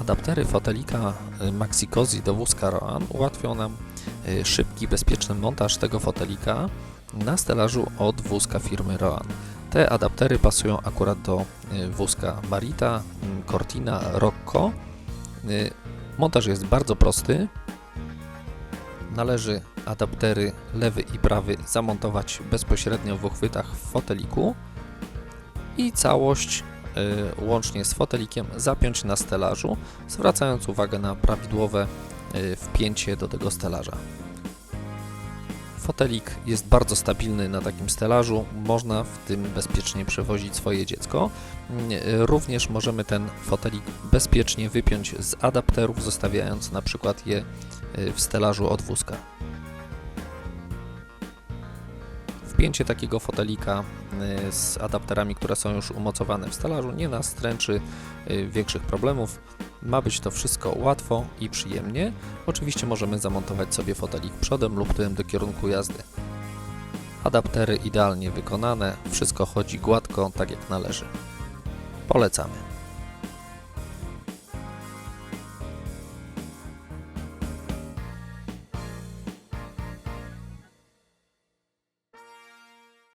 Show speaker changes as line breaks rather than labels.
Adaptery fotelika y, Maxi-Cosi do wózka Roan ułatwią nam y, szybki, bezpieczny montaż tego fotelika na stelażu od wózka firmy Roan. Te adaptery pasują akurat do y, wózka Marita, Cortina, Rocco. Montaż jest bardzo prosty. Należy adaptery lewy i prawy zamontować bezpośrednio w uchwytach w foteliku i całość łącznie z fotelikiem zapiąć na stelażu, zwracając uwagę na prawidłowe y, wpięcie do tego stelaża. Fotelik jest bardzo stabilny na takim stelażu, można w tym bezpiecznie przewozić swoje dziecko. Y, Również możemy ten fotelik bezpiecznie wypiąć z adapterów, zostawiając na przykład je y, w stelażu od wózka. Wpięcie takiego fotelika y, z adapterami, które są już umocowane w stelażu, nie nas stręczy y, większych problemów. Ma być to wszystko łatwo i przyjemnie. Oczywiście możemy zamontować sobie fotelik przodem lub tyłem do kierunku jazdy. Adaptery idealnie wykonane, wszystko chodzi gładko, tak jak należy. Polecamy.